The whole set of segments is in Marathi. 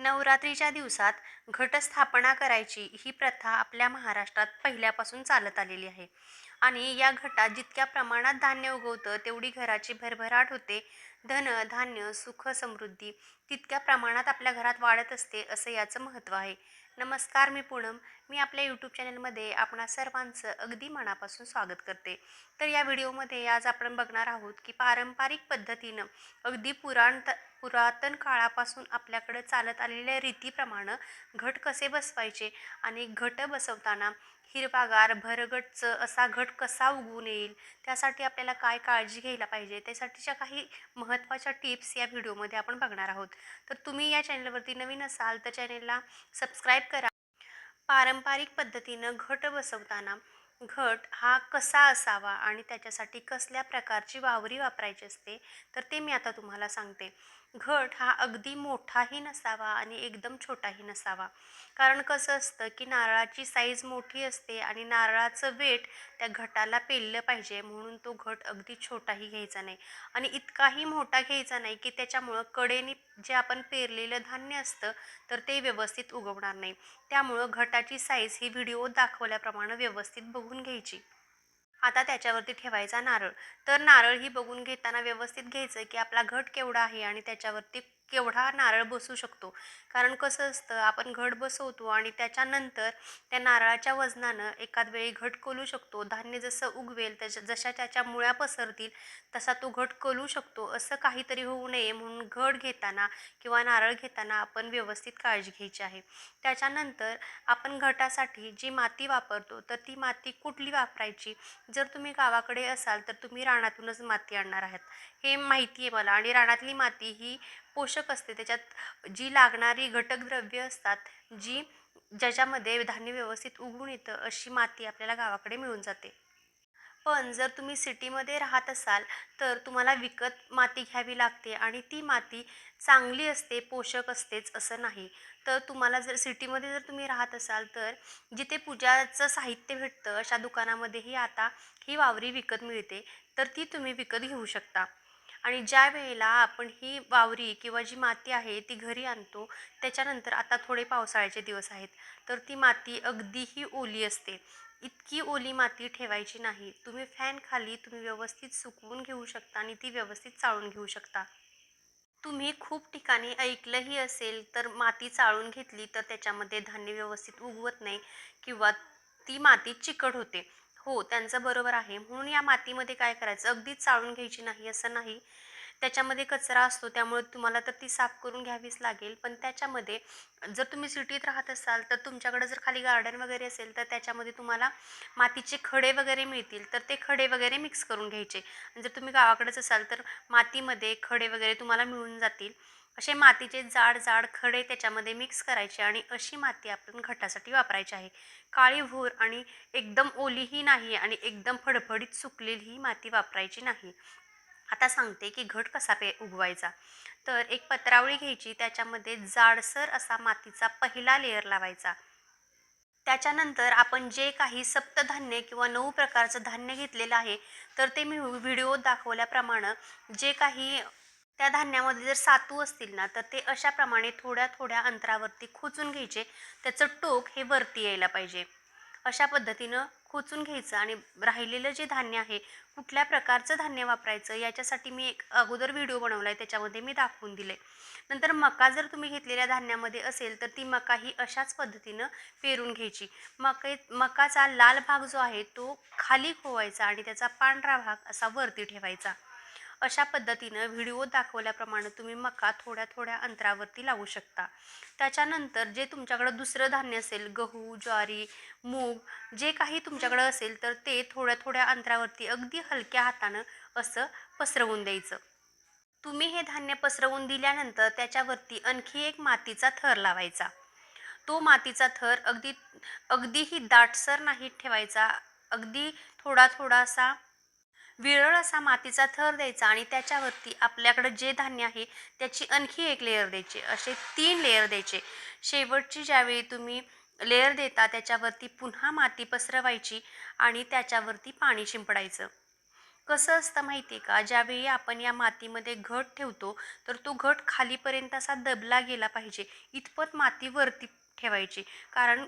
नवरात्रीच्या दिवसात घटस्थापना करायची ही प्रथा आपल्या महाराष्ट्रात पहिल्यापासून चालत आलेली आहे. आणि या घटात जितक्या प्रमाणात धान्य उगवतं तेवढी घराची भरभराट होते. धन धान्य सुख समृद्धी तितक्या प्रमाणात आपल्या घरात वाढत असते असं याचं महत्त्व आहे. नमस्कार मी पूनम. मी आपल्या यूट्यूब चॅनलमध्ये आपणा सर्वांचं अगदी मनापासून स्वागत करते. तर या व्हिडिओमध्ये आज आपण बघणार आहोत की पारंपरिक पद्धतीनं अगदी पुराण पुरातन काळापासून आपल्याकडं चालत आलेल्या रीतीप्रमाणे घट कसे बसवायचे आणि घट बसवताना हिरवागार भरगटचं असा घट कसा उगवून येईल? त्यासाठी आपल्याला काय काळजी घ्यायला पाहिजे? त्यासाठीच्या काही महत्त्वाच्या टिप्स या व्हिडिओमध्ये आपण बघणार आहोत. तर तुम्ही या चॅनलवरती नवीन असाल तर चॅनेलला सबस्क्राईब करा. पारंपरिक पद्धतीनं घट बसवताना घट हा कसा असावा आणि त्याच्यासाठी कसल्या प्रकारची वावरी वापरायची असते तर ते मी आता तुम्हाला सांगते. घट हा अगदी मोठाही नसावा आणि एकदम छोटाही नसावा. कारण कसं असतं की नारळाची साईज मोठी असते आणि नारळाचं वेट त्या घटाला पेललं पाहिजे म्हणून तो घट अगदी छोटाही घ्यायचा नाही. आणि इतकाही मोठा घ्यायचा नाही की त्याच्यामुळं कडेने जे आपण पेरलेलं धान्य असतं तर ते व्यवस्थित उगवणार नाही. त्यामुळं घटाची साईज ही व्हिडिओ दाखवल्याप्रमाणे व्यवस्थित बघून घ्यायची. आता त्याच्यावरती ठेवायचा नारळ. तर नारळ ही बघून घेताना व्यवस्थित घ्यायचं की आपला घट केवढा आहे आणि त्याच्यावरती केवढा नारळ बसू शकतो? कारण कसं असतं आपण घट बसवतो आणि त्याच्यानंतर त्या नारळाच्या वजनानं एखाद वेळी घट कलू शकतो. धान्य जसं उगवेल त्याच्या जशा त्याच्या मुळ्या पसरतील तसा तो घट कलू शकतो. असं काहीतरी होऊ नये म्हणून घट घेताना किंवा नारळ घेताना आपण व्यवस्थित काळजी घ्यायची आहे. त्याच्यानंतर आपण घटासाठी जी माती वापरतो तर ती माती कुठली वापरायची? जर तुम्ही गावाकडे असाल तर तुम्ही रानातूनच माती आणणार आहात. हे माहिती आहे मला. आणि रानातली माती ही पोषक असते. त्याच्यात जी लागणारी घटक द्रव्य असतात जी ज्याच्यामध्ये धान्य व्यवस्थित उगवून येतं अशी माती आपल्याला गावाकडे मिळून जाते. पण जर तुम्ही सिटीमध्ये राहत असाल तर तुम्हाला विकत माती घ्यावी लागते आणि ती माती चांगली असते पोषक असतेच असं नाही. तर तुम्हाला जर सिटीमध्ये जर तुम्ही राहत असाल तर जिथे पूजाचं साहित्य भेटतं अशा दुकानामध्येही आता ही वावरी विकत मिळते. तर ती तुम्ही विकत घेऊ शकता. आणि ज्या वेळेला आपण ही वावरी किंवा जी माती आहे ती घरी आणतो त्याच्यानंतर आता थोडे पावसाळ्याचे दिवस आहेत. तर ती माती अगदीही ओली असते. इतकी ओली माती ठेवायची नाही. तुम्ही फॅन खाली तुम्ही व्यवस्थित सुकवून घेऊ शकता आणि ती व्यवस्थित चाळून घेऊ शकता. तुम्ही खूप ठिकाणी ऐकलंही असेल तर माती चाळून घेतली तर त्याच्यामध्ये धान्य व्यवस्थित उगवत नाही किंवा ती माती चिकट होते. हो त्यांचं बरोबर आहे. म्हणून या मातीमध्ये काय करायचं? अगदीच चाळून घ्यायची नाही असं नाही. त्याच्यामध्ये कचरा असतो त्यामुळे तुम्हाला तर ती साफ करून घ्यावीच लागेल. पण त्याच्यामध्ये जर तुम्ही सिटीत राहत असाल तर तुमच्याकडे जर खाली गार्डन वगैरे असेल तर त्याच्यामध्ये तुम्हाला मातीचे खडे वगैरे मिळतील. तर ते खडे वगैरे मिक्स करून घ्यायचे. जर तुम्ही गावाकडेच असाल तर मातीमध्ये खडे वगैरे तुम्हाला मिळून जातील. असे मातीचे जाड जाड खडे त्याच्यामध्ये मिक्स करायचे आणि अशी माती आपण घटासाठी वापरायची आहे. काळी भूर आणि एकदम ओलीही नाही आणि एकदम फडफडीत सुकलेली ही माती वापरायची नाही. आता सांगते की घट कसा पे उगवायचा. तर एक पत्रावळी घ्यायची त्याच्यामध्ये जाडसर असा मातीचा पहिला लेअर लावायचा. त्याच्यानंतर आपण जे काही सप्तधान्य किंवा नऊ प्रकारचं धान्य घेतलेलं आहे तर ते मी व्हिडिओ दाखवल्याप्रमाणे जे काही त्या धान्यामध्ये जर सातू असतील ना तर ते अशाप्रमाणे थोड्या थोड्या अंतरावरती खोचून घ्यायचे. त्याचं टोक हे वरती यायला पाहिजे. अशा पद्धतीनं खोचून घ्यायचं आणि राहिलेलं जे धान्य आहे कुठल्या प्रकारचं धान्य वापरायचं याच्यासाठी मी एक अगोदर व्हिडिओ बनवला आहे त्याच्यामध्ये मी दाखवून दिले नंतर मका जर तुम्ही घेतलेल्या धान्यामध्ये असेल तर ती मका ही अशाच पद्धतीनं पेरून घ्यायची. मके मकाचा लाल भाग जो आहे तो खाली खोवायचा आणि त्याचा पांढरा भाग असा वरती ठेवायचा. अशा पद्धतीनं व्हिडिओ दाखवल्याप्रमाणे तुम्ही मका थोड्या थोड्या अंतरावरती लावू शकता. त्याच्यानंतर जे तुमच्याकडं दुसरं धान्य असेल गहू ज्वारी मूग जे काही तुमच्याकडं असेल तर ते थोड्या थोड्या अंतरावरती अगदी हलक्या हातानं असं पसरवून द्यायचं. तुम्ही हे धान्य पसरवून दिल्यानंतर त्याच्यावरती आणखी एक मातीचा थर लावायचा. तो मातीचा थर अगदी अगदीही दाटसर नाही ठेवायचा. अगदी थोडा थोडासा विरळ असा मातीचा थर द्यायचा आणि त्याच्यावरती आपल्याकडं जे धान्य आहे त्याची आणखी एक लेअर द्यायची. असे तीन लेअर द्यायचे. शेवटची ज्यावेळी तुम्ही लेअर देता त्याच्यावरती पुन्हा माती पसरवायची आणि त्याच्यावरती पाणी शिंपडायचं. कसं असतं माहिती आहे का? ज्यावेळी आपण या मातीमध्ये घट ठेवतो तर तो घट खालीपर्यंत असा दबला गेला पाहिजे. इतपत माती वरती ठेवायची. कारण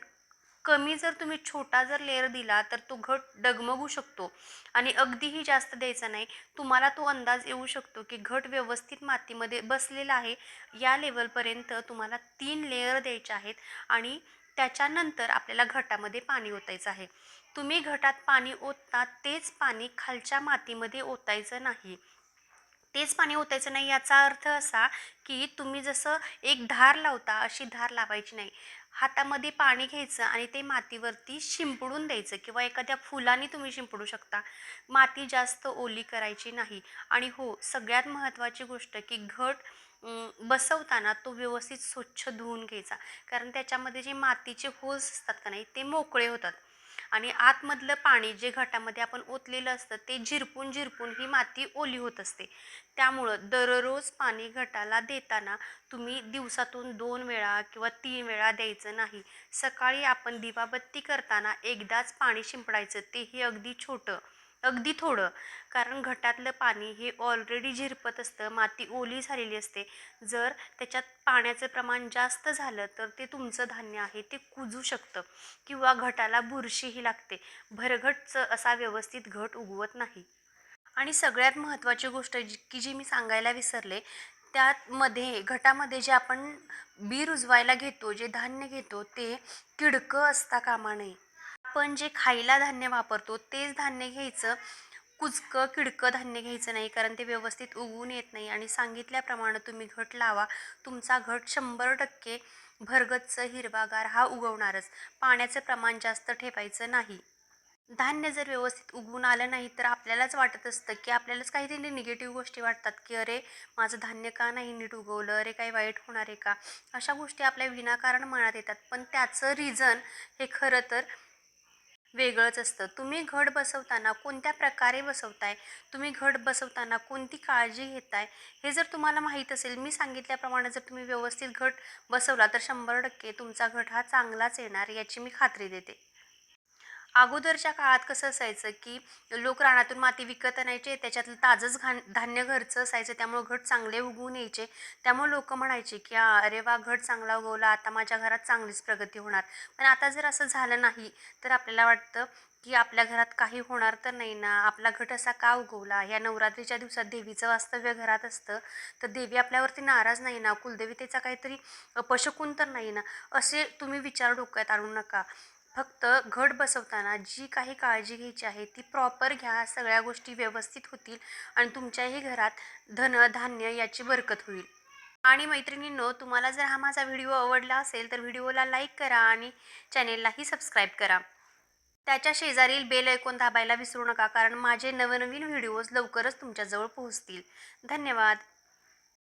कमी जर तुम्ही छोटा जर लेअर दिला तर तो घट डगमगू शकतो. आणि अगदीही जास्त द्यायचा नाही. तुम्हाला तो अंदाज येऊ शकतो की घट व्यवस्थित मातीमध्ये बसलेला आहे. या लेवलपर्यंत तुम्हाला तीन लेअर द्यायचे आहेत आणि त्याच्यानंतर आपल्याला घटामध्ये पाणी ओतायचं आहे. तुम्ही घटात पाणी ओतता तेच पाणी खालच्या मातीमध्ये ओतायचं नाही. तेच पाणी ओतायचं नाही याचा अर्थ असा की तुम्ही जसं एक धार लावता अशी धार लावायची नाही. हातामध्ये पाणी घ्यायचं आणि ते मातीवरती शिंपडून द्यायचं किंवा एखाद्या फुलाने तुम्ही शिंपडू शकता. माती जास्त ओली करायची नाही. आणि हो सगळ्यात महत्त्वाची गोष्ट की घट बसवताना तो व्यवस्थित स्वच्छ धुवून घ्यायचा. कारण त्याच्यामध्ये जे मातीचे होल्स असतात का नाही ते मोकळे होतात. आणि आतमधलं पाणी जे घटामध्ये आपण ओतलेलं असतं ते झिरपून झिरपून ही माती ओली होत असते. त्यामुळं दररोज पाणी घटाला देताना तुम्ही दिवसातून दोन वेळा किंवा तीन वेळा द्यायचं नाही. सकाळी आपण दिवाबत्ती करताना एकदाच पाणी शिंपडायचं तेही अगदी छोटं. अगदी थोडं. कारण घटातलं पाणी हे ऑलरेडी झिरपत असतं माती ओली झालेली असते. जर त्याच्यात पाण्याचं प्रमाण जास्त झालं तर ते तुमचं धान्य आहे ते कुजू शकतं. किंवा घटाला बुरशीही लागते. भरघटचं असा व्यवस्थित घट उगवत नाही. आणि सगळ्यात महत्त्वाची गोष्ट जी की जी मी सांगायला विसरले त्यामध्ये घटामध्ये जे आपण बी रुजवायला घेतो जे धान्य घेतो ते किडकं असता कामा नये. आपण जे खायला धान्य वापरतो तेच धान्य घ्यायचं. कुचकं किडकं धान्य घ्यायचं नाही कारण ते व्यवस्थित उगवून येत नाही. आणि सांगितल्याप्रमाणे तुम्ही घट लावा. तुमचा घट शंभर टक्के भरगच्च हिरवागार हा उगवणारच. पाण्याचं प्रमाण जास्त ठेवायचं नाही. धान्य जर व्यवस्थित उगवून आलं नाही तर आपल्यालाच वाटत असतं की आपल्यालाच काहीतरी निगेटिव्ह गोष्टी वाटतात की अरे माझं धान्य का नाही नीट उगवलं? अरे काही वाईट होणार आहे का? अशा गोष्टी आपल्या विनाकारण मनात येतात. पण त्याचं रिझन हे खरं तर वेगळंच असतं. तुम्ही घट बसवताना कोणत्या प्रकारे बसवताय? तुम्ही घट बसवताना कोणती काळजी घेताय? हे जर तुम्हाला माहीत असेल मी सांगितल्याप्रमाणे जर तुम्ही व्यवस्थित घट बसवला तर शंभर टक्के तुमचा घट हा चांगलाच येणार याची मी खात्री देते. अगोदरच्या काळात कसं असायचं की लोक रानातून माती विकत आणायचे त्याच्यातलं ताजंच घाण धान्य घरचं असायचं त्यामुळं घट चांगले उगवून यायचे. त्यामुळे लोक म्हणायचे की अरे वा घट चांगला उगवला आता माझ्या घरात चांगलीच प्रगती होणार. पण आता जर असं झालं नाही तर आपल्याला वाटतं की आपल्या घरात काही होणार तर नाही ना. आपला घट असा का उगवला? या नवरात्रीच्या दिवसात देवीचं वास्तव्य घरात असतं तर देवी आपल्यावरती नाराज नाही ना. कुलदेवतेचा काहीतरी पशकून तर नाही ना. असे तुम्ही विचार डोक्यात आणू नका. फक्त घट बसवताना जी काही काळजी घ्यायची आहे ती प्रॉपर घ्या. सगळ्या गोष्टी व्यवस्थित होतील आणि तुमच्याही घरात धन धान्य याची बरकत होईल. आणि मैत्रिणींनो तुम्हाला जर हा माझा व्हिडिओ आवडला असेल तर व्हिडिओला लाईक करा आणि चॅनेललाही सबस्क्राईब करा. त्याच्या शेजारील बेल ऐकून दाबायला विसरू नका कारण माझे नवनवीन व्हिडिओज लवकरच तुमच्याजवळ पोहोचतील. धन्यवाद!